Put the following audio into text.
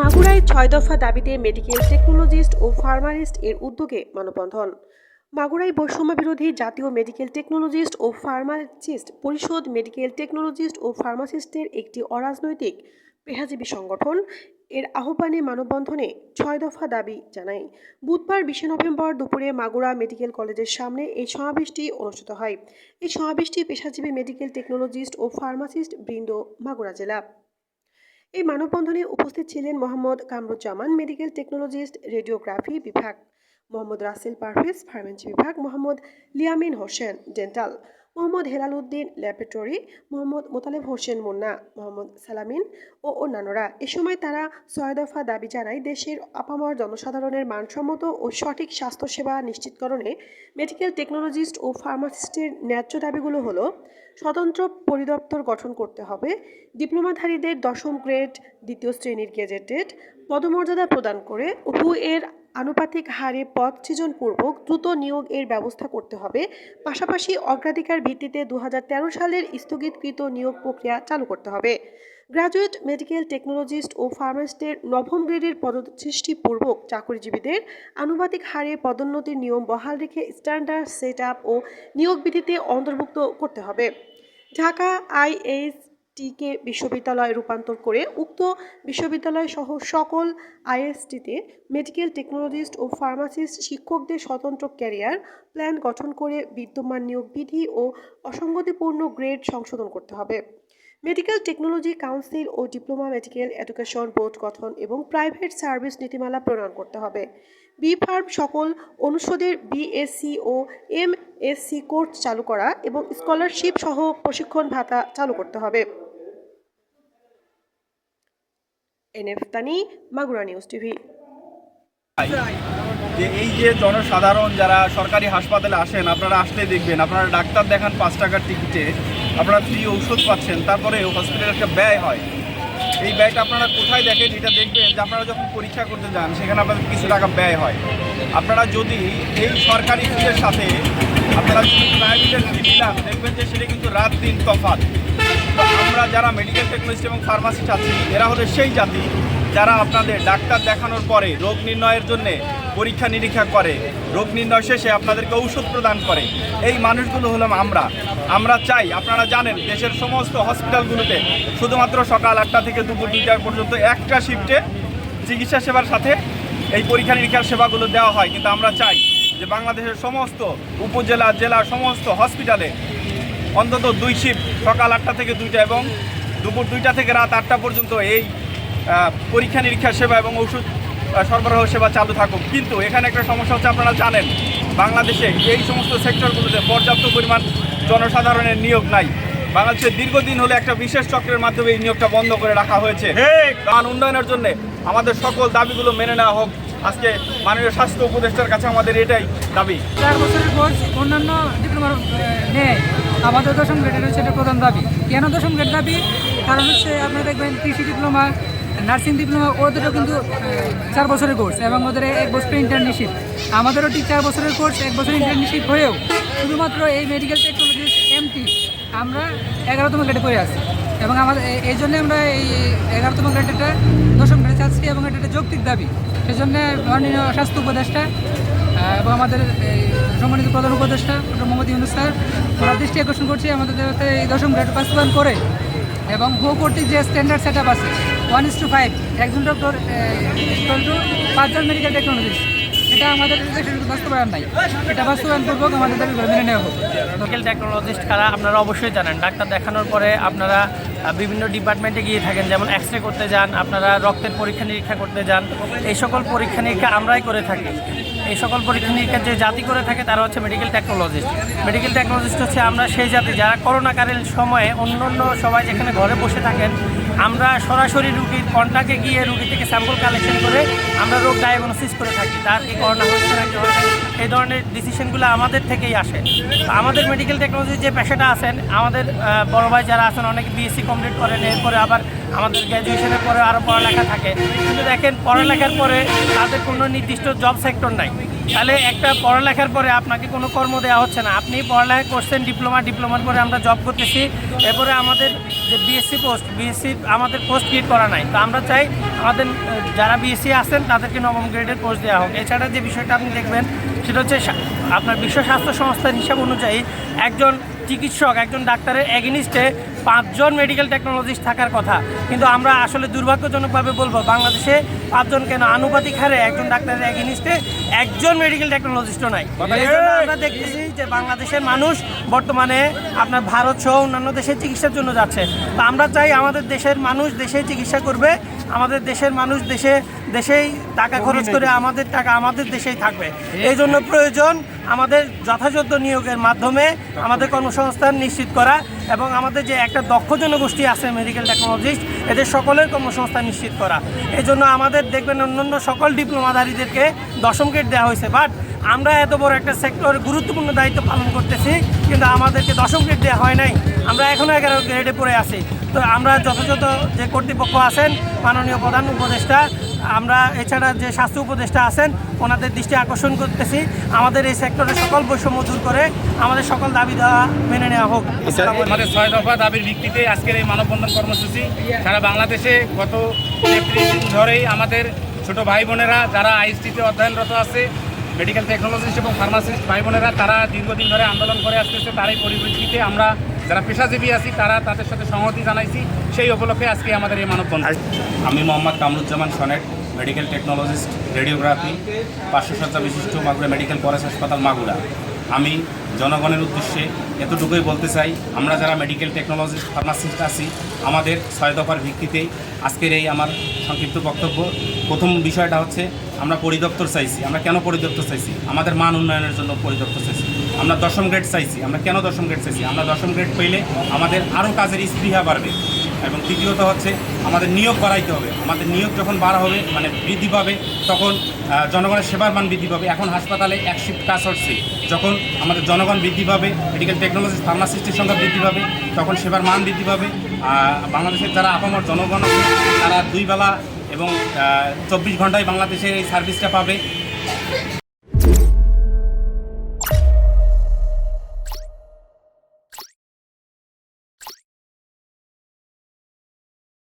মাগুরায় ছয় দফা দাবিতে মেডিকেল টেকনোলজিস্ট ও ফার্মারিস্ট এর উদ্যোগে মানববন্ধন। মাগুরায় বৈষম্য বিরোধী জাতীয় মেডিকেল টেকনোলজিস্ট ও ফার্মাসিস্ট পরিষদ মেডিকেল টেকনোলজিস্ট ও ফার্মাসিস্টের একটি অরাজনৈতিক পেশাজীবী সংগঠন এর আহ্বানে মানববন্ধনে ছয় দফা দাবি জানায়। বুধবার বিশে নভেম্বর দুপুরে মাগুরা মেডিকেল কলেজের সামনে এই সমাবেশটি অনুষ্ঠিত হয়। এই সমাবেশটি পেশাজীবী মেডিকেল টেকনোলজিস্ট ও ফার্মাসিস্ট বৃন্দ মাগুরা জেলা। এই মানববন্ধনে উপস্থিত ছিলেন Mohammad Kamruzzaman, medical technologist, radiography বিভাগ, মোহাম্মদ রাসেল পারভেজ ফার্মেন্সি বিভাগ, মোহাম্মদ লিয়ামিন হোসেন, ডেন্টাল। মোহাম্মদ হেলাল উদ্দিন ল্যাবরেটরি, মোহাম্মদ মোতালেব হোসেন মুন্না, মোহাম্মদ সালামিন ও অন্যান্যরা। এ সময় তারা ছয় দফা দাবি জানায়, দেশের আপামর জনসাধারণের মানসম্মত ও সঠিক স্বাস্থ্যসেবা নিশ্চিতকরণে মেডিকেল টেকনোলজিস্ট ও ফার্মাসিস্টের ন্যায্য দাবিগুলো হলো, স্বতন্ত্র পরিদপ্তর গঠন করতে হবে, ডিপ্লোমাধারীদের দশম গ্রেড দ্বিতীয় শ্রেণির গেজেটেড পদমর্যাদা প্রদান করে উভয়ের আনুপাতিক হারে পদ সৃজনপূর্বক দ্রুত নিয়োগ এর ব্যবস্থা করতে হবে। পাশাপাশি অগ্রাধিকার ভিত্তিতে দু হাজার তেরো সালের স্থগিতকৃত নিয়োগ প্রক্রিয়া চালু করতে হবে। গ্রাজুয়েট মেডিকেল টেকনোলজিস্ট ও ফার্মাসিস্টের নবম গ্রেডের পদসৃষ্টিপূর্বক চাকরিজীবীদের আনুপাতিক হারে পদোন্নতির নিয়ম বহাল রেখে স্ট্যান্ডার্ড সেট ও নিয়োগ বিধিতে অন্তর্ভুক্ত করতে হবে। ঢাকা আইএসটিকে বিশ্ববিদ্যালয়ে রূপান্তর করে উক্ত বিশ্ববিদ্যালয় সহ সকল আইএসটিতে মেডিকেল টেকনোলজিস্ট ও ফার্মাসিস্ট শিক্ষকদের স্বতন্ত্র ক্যারিয়ার প্ল্যান গঠন করে বিদ্যমান নিয়োগ বিধি ও অসঙ্গতিপূর্ণ গ্রেড সংশোধন করতে হবে। মেডিকেল টেকনোলজি কাউন্সিল ও ডিপ্লোমা মেডিকেল এডুকেশন বোর্ড গঠন এবং প্রাইভেট সার্ভিস নীতিমালা প্রণয়ন করতে হবে। বি ফার্ম সকল অনুষদের বিএসসি ও এমএসসি কোর্স চালু করা এবং স্কলারশিপ সহ প্রশিক্ষণ ভাতা চালু করতে হবে। NF Tani Magura news TV. যে এই যে জনসাধারণ যারা সরকারি হাসপাতালে আসেন, আপনারা আসলে দেখবেন, আপনারা ডাক্তার দেখান পাঁচ টাকার টিকিটে আপনারা ফ্রি ঔষধ পাচ্ছেন তারপরে হসপিটালে একটা ব্যয় হয়। এই ব্যয়টা আপনারা কোথায় দেখেন? এটা দেখবেন যে আপনারা যখন পরীক্ষা করতে যান, সেখানে আপনাদের কিছু টাকা ব্যয় হয়। আপনারা যদি এই সরকারি ফিয়ের সাথে আপনারা যদি প্রাইভেটের ফি দেখবেন যে সেটা কিন্তু রাত দিন তফাৎ। তো আমরা যারা মেডিকেল টেকনোলজিস্ট এবং ফার্মাসিস্ট আছি, এরা হলো সেই জাতি যারা আপনাদের ডাক্তার দেখানোর পরে রোগ নির্ণয়ের জন্য পরীক্ষা নিরীক্ষা করে। রোগ নির্ণয় শেষে আপনাদেরকে ঔষধ প্রদান করে। এই মানুষগুলো হলাম আমরা। আমরা চাই, আপনারা জানেন, দেশের সমস্ত হসপিটালগুলোতে শুধুমাত্র সকাল আটটা থেকে দুপুর দুইটা পর্যন্ত একটা শিফটে চিকিৎসা সেবার সাথে এই পরীক্ষা নিরীক্ষার সেবাগুলো দেওয়া হয়। কিন্তু আমরা চাই যে বাংলাদেশের সমস্ত উপজেলা জেলা সমস্ত হসপিটালে অন্তত দুই শিফট সকাল আটটা থেকে দুইটা এবং দুপুর দুইটা থেকে রাত আটটা পর্যন্ত এই পরীক্ষা নিরীক্ষা সেবা এবং ওষুধ সরবরাহ সেবা চালু থাকুক। কিন্তু এখানে একটা সমস্যা হচ্ছে আপনারা জানেন বাংলাদেশে এই সমস্ত সেক্টরগুলোতে পর্যাপ্ত পরিমাণ জনসাধারণের নিয়োগ নাই। বাংলাদেশে দীর্ঘদিন হলে একটা বিশেষ চক্রের মাধ্যমে এই নিয়োগটা বন্ধ করে রাখা হয়েছে। গান উন্নয়নের জন্য আমাদের সকল দাবিগুলো মেনে নেওয়া হোক। আজকে মাননীয় স্বাস্থ্য উপদেষ্টার কাছে আমাদের এটাই দাবি। চার বছরের কোর্স অন্যান্য ডিপ্লোমার আহ, নেয়। আমাদের দশম গ্রেডের হচ্ছে এটা প্রধান দাবি। কেন দশম গ্রেড দাবি? কারণ হচ্ছে আপনারা দেখবেন কৃষি ডিপ্লোমা, নার্সিং ডিপ্লোমা ওদেরও কিন্তু চার বছরের কোর্স এবং ওদের এক বছরের ইন্টার্নশিপ আমাদেরও ঠিক চার বছরের কোর্স এক বছর ইন্টার্নশিপ হয়েও শুধুমাত্র এই মেডিকেল টেকনোলজি এমটি আমরা এগারোতম গ্রেডে করে আসি এবং আমাদের এই- জন্য আমরা এই এগারোতম গ্রেডেটা দশম গ্রেডে চাচ্ছি এবং এটা একটা যৌক্তিক দাবি। সেজন্য মাননীয় স্বাস্থ্য উপদেষ্টা এবং আমাদের সম্মানিত প্রধান উপদেষ্টা মোহাম্মদ ইউনুস স্যার, ওনার দৃষ্টি আকর্ষণ করছি আমাদের এই দশম গ্রেড বাস্তবায়ন করে এবং ভূ কর্তৃক যে স্ট্যান্ডার্ড সেট আছে ওয়ান ইস টু ফাইভ একজন ডক্টর টু পাঁচজন মেডিকেল টেকনোলজিস্ট এটা আমাদের বাস্তবায়ন নাই। এটা বাস্তবায়ন পূর্বক আমাদের দাবিগুলো মেনে নেওয়া হোক। মেডিকেল টেকনোলজিস্ট কারা, আপনারা অবশ্যই জানেন। ডাক্তার দেখানোর পরে আপনারা বিভিন্ন ডিপার্টমেন্টে গিয়ে থাকেন, যেমন এক্স রে করতে যান, আপনারা রক্তের পরীক্ষা নিরীক্ষা করতে যান। এই সকল পরীক্ষা নিরীক্ষা আমরাই করে থাকি। এই সকল পরীক্ষা নিরীক্ষা যে জাতি করে থাকে তারা হচ্ছে মেডিকেল টেকনোলজিস্ট মেডিকেল টেকনোলজিস্ট হচ্ছে আমরা সেই জাতি, যারা করোনাকালীন সময়ে অন্য অন্য সবাই যেখানে ঘরে বসে থাকেন, আমরা সরাসরি রুগীর কন্টাক্টে গিয়ে রুগী থেকে স্যাম্পল কালেকশন করে আমরা রোগ ডায়াগনোসিস করে থাকি। তার কি করোনা হচ্ছে নাকি এই ধরনের ডিসিশনগুলো আমাদের থেকেই আসে। আমাদের মেডিকেল টেকনোলজির যে পেশাটা আছেন, আমাদের বড় ভাই যারা আছেন, অনেকে বিএসসি কমপ্লিট করেন, এরপরে আবার আমাদের গ্র্যাজুয়েশনের পরে আরও পড়ালেখা থাকে। কিন্তু দেখেন, পড়ালেখার পরে তাদের কোনো নির্দিষ্ট জব সেক্টর নাই। তাহলে একটা পড়ালেখার পরে আপনাকে কোনো কর্ম দেওয়া হচ্ছে না। আপনি পড়ালেখা করছেন ডিপ্লোমা ডিপ্লোমার পরে আমরা জব করতেছি। এরপরে আমাদের যে বিএসসি পোস্ট বিএসসি আমাদের পোস্ট ক্রিয়েট করা নাই। তো আমরা চাই আমাদের, যারা বিএসসি আছেন, তাদেরকে নবম গ্রেডের পোস্ট দেওয়া হোক। এছাড়া যে বিষয়টা আপনি দেখবেন, সেটা হচ্ছে আপনার বিশ্ব স্বাস্থ্য সংস্থার হিসাব অনুযায়ী একজন চিকিৎসক একজন ডাক্তারের এগেনিস্টে পাঁচজন মেডিকেল টেকনোলজিস্ট থাকার কথা। কিন্তু আমরা আসলে দুর্ভাগ্যজনকভাবে বলব বাংলাদেশে পাঁচজন কেন? আনুপাতিক হারে একজন ডাক্তারের এগেনিস্টে একজন মেডিকেল টেকনোলজিস্টও নাই। আমরা দেখতেছি যে বাংলাদেশের মানুষ বর্তমানে আপনার ভারত সহ অন্যান্য দেশে চিকিৎসার জন্য যাচ্ছে। তো আমরা চাই আমাদের দেশের মানুষ দেশে চিকিৎসা করবে আমাদের দেশের মানুষ দেশে দেশেই টাকা খরচ করে আমাদের টাকা আমাদের দেশেই থাকবে। এই জন্য প্রয়োজন আমাদের যথাযথ নিয়োগের মাধ্যমে আমাদের কর্মসংস্থান নিশ্চিত করা এবং আমাদের যে একটা দক্ষ জনগোষ্ঠী আছে মেডিকেল টেকনোলজিস্ট এদের সকলের কর্মসংস্থান নিশ্চিত করা। এই জন্য আমাদের দেখবেন অন্যান্য সকল ডিপ্লোমাধারীদেরকে দশম গ্রেড দেওয়া হয়েছে। বাট আমরা এত বড় একটা সেক্টর গুরুত্বপূর্ণ দায়িত্ব পালন করতেছি কিন্তু আমাদেরকে দশম গ্রেড দেওয়া হয় নাই। আমরা এখনও এগারো গ্রেডে পড়ে আছি। তো আমরা যথাযথ যে কর্তৃপক্ষ আছেন মাননীয় প্রধান উপদেষ্টা আমরা এছাড়া যে স্বাস্থ্য উপদেষ্টা আছেন ওনাদের দৃষ্টি আকর্ষণ করতেছি। আমাদের এই সেক্টরের সকল বৈষম্য দূর করে আমাদের সকল দাবি দেওয়া মেনে নেওয়া হোক। আমাদের ছয় দফা দাবির ভিত্তিতে আজকের এই মানববন্ধন কর্মসূচি সারা বাংলাদেশে গত একত্রিশ দিন ধরেই আমাদের ছোট ভাই বোনেরা যারা আইএসটিতে অধ্যয়নরত আছে মেডিকেল টেকনোলজিস্ট এবং ফার্মাসিস্ট ভাই বোনেরা তারা দীর্ঘদিন ধরে আন্দোলন করে আসতেছে। তারই পরিপ্রেক্ষিতে আমরা যারা পেশাজীবী আছি তারা তাদের সাথে সংহতি জানাইছি। সেই উপলক্ষে আজকে আমাদের এই মানববন্ধন। আমি Mohammad Kamruzzaman Sonet medical technologist radiography পাঁচশো সজ্জা বিশিষ্ট মাগুরা মেডিকেল কলেজ হাসপাতাল মাগুরা। আমি জনগণের উদ্দেশ্যে এতটুকুই বলতে চাই আমরা যারা মেডিকেল টেকনোলজিস্ট ফার্মাসিস্ট আছি আমাদের ছয় দফার ভিত্তিতেই আজকের এই আমার সংক্ষিপ্ত বক্তব্য। প্রথম বিষয়টা হচ্ছে আমরা পরিদপ্তর চাইছি। আমরা কেন পরিদপ্তর চাইছি? আমাদের মান উন্নয়নের জন্য পরিদপ্তর চাইছি। আমরা দশম গ্রেড চাইছি, আমরা কেন দশম গ্রেড চাইছি? আমরা দশম গ্রেড পেলে আমাদের আরও কাজের স্পৃহা বাড়বে। এবং তৃতীয়ত হচ্ছে আমাদের নিয়োগ বাড়াইতে হবে। আমাদের নিয়োগ যখন বাড়া হবে মানে বৃদ্ধি পাবে, তখন জনগণের সেবার মান বৃদ্ধি পাবে। এখন হাসপাতালে এক শিফট কাজ হচ্ছে। যখন আমাদের জনগণ বৃদ্ধি পাবে মেডিকেল টেকনোলজি ফার্মাসিস্টের সংখ্যা বৃদ্ধি পাবে, তখন সেবার মান বৃদ্ধি পাবে। বাংলাদেশের যারা আপামর জনগণ আছে, তারা দুই বেলা এবং চব্বিশ ঘন্টায় বাংলাদেশের এই সার্ভিসটা পাবে।